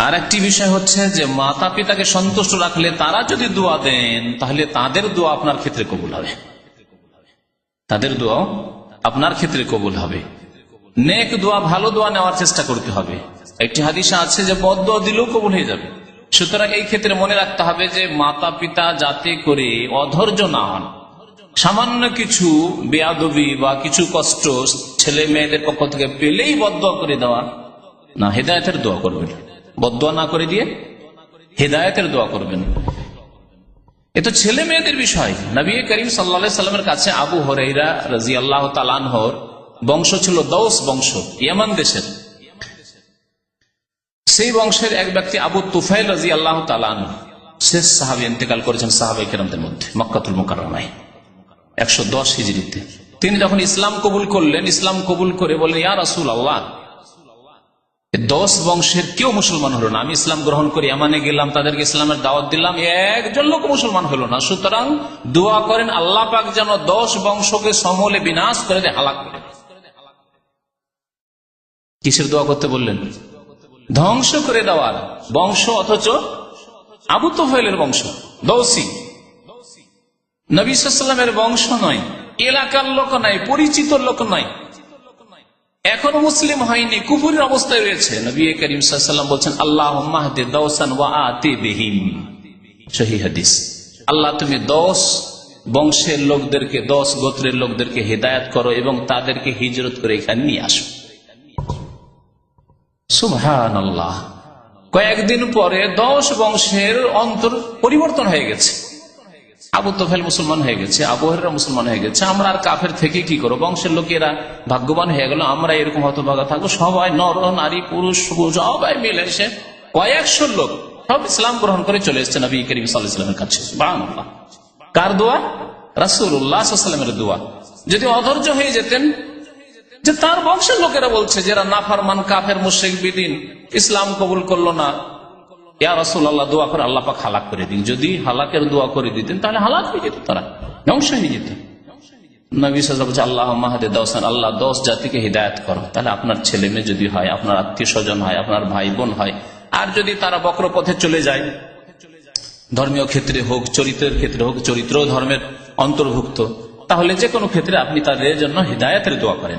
আর একটি বিষয় হচ্ছে যে মাতা পিতাকে সন্তুষ্ট রাখলে তারা যদি দোয়া দেন, তাহলে তাদের দোয়া আপনার ক্ষেত্রে কবুল হবে। তাদের দোয়াও আপনার ক্ষেত্রে কবুল হবে। নেক দোয়া, ভালো দোয়া নেওয়ার চেষ্টা করতে হবে। একটি হাদিসা আছে যে, বদ দোয়া দিলেও কবুল হয়ে যাবে। সুতরাং এই ক্ষেত্রে মনে রাখতে হবে যে মাতা পিতা যাতে করে অধৈর্য না হন। সামান্য কিছু বেয়াদবি বা কিছু কষ্ট ছেলে মেয়েদের পক্ষ থেকে পেলেই বদয়া করে দেওয়া না, হেদায়তের দোয়া করবেন। বদয়া না করে দিয়ে হেদায়তের দোয়া করবেন। এ তো ছেলে মেয়েদের বিষয়। নবী করিম সাল্লা সাল্লামের কাছে আবু হরেরা রাজি আল্লাহ তালানহর বংশ ছিল দৌস বংশ, ইয়ামান দেশের। সেই বংশের এক ব্যক্তি আবু তুফাইল রাজি আল্লাহ তালান শেষ সাহাবি ইন্তেকাল করেছেন সাহাবাই কেরামদের মধ্যে, মক্কাতুল মোকারমায় একশো দশ হিজড়িতে তিনি যখন ইসলাম কবুল করলেন, ইসলাম কবুল করে বললেন, ইয়া রাসুল আল্লাহ দশ বংশের কেউ মুসলমান হলো না। আমি ইসলাম গ্রহণ করি, এমানে গেলাম, তাদেরকে ইসলামের দাওয়াত দিলাম, একজন লোক মুসলমান হলো না। সুতরাং দোয়া করেন, আল্লাহ পাক যেন দশ বংশকে সমলে বিনাশ করে দেয়, হালাক করে কিসের দোয়া করতে বললেন? ধ্বংস করে দেওয়ার বংশ, অথচ আবু তোফেলের বংশ, দৌসি। নবী সাল্লামের বংশ নয়, এলাকার লোক নাই পরিচিত লোক নয়। এখনও মুসলিম হয়নি, কুফুরের অবস্থায় রয়েছে। নবী করিম সাল্লাম বলছেন আল্লাহ হাদিস। আল্লাহ, তুমি দশ বংশের লোকদেরকে দশ গোত্রের লোকদেরকে হেদায়ত করো এবং তাদেরকে হিজরত করে এখানে নিয়ে আসো। সুবহান আল্লাহ কয়েকদিন পরে দশ বংশের অন্তর পরিবর্তন হয়ে গেছে। আবু তোফেল মুসলমান হয়ে গেছে, আবু হরেরা মুসলমান হয়ে গেছে, আমরা আর কাফের থেকে কি করো বংশের লোকেরা ভাগ্যবান হয়ে গেল, আমরা এরকম হতভাগা থাকব, সবাই নর, নারী, পুরুষ সবাই মিলে এসে কয়েকশো লোক সব ইসলাম গ্রহণ করে চলে এসছে নবী করিম সাল্লামের কাছে। কার দোয়া? রাসুল্লাহামের দোয়া। যদি অধৈর্য হয়ে যেতেন, যে তার বংশের লোকেরা বলছে, যারা নাফারমান, কাফের মুশেক বিদিন, ইসলাম কবুল করল না রসুল আল্লাহ দোয়া করে আল্লাহ হালাক করে দিন। যদি হালাকের দোয়া করে দিতেন, তাহলে হালাক হয়ে যেত তারা। ধ্বংস হয়ে যেত। আল্লাহ আল্লাহ দশ জাতিকে করো। তাহলে আপনার ছেলে মেয়ে যদি হয়, আপনার আত্মীয় স্বজন হয়, আপনার ভাই বোন হয়, আর যদি তারা বক্র পথে চলে যায়, ধর্মীয় ক্ষেত্রে হোক, চরিত্রের ক্ষেত্রে হোক, চরিত্র ধর্মের অন্তর্ভুক্ত, তাহলে যে কোনো ক্ষেত্রে আপনি তাদের জন্য হৃদায়তের দোয়া করেন।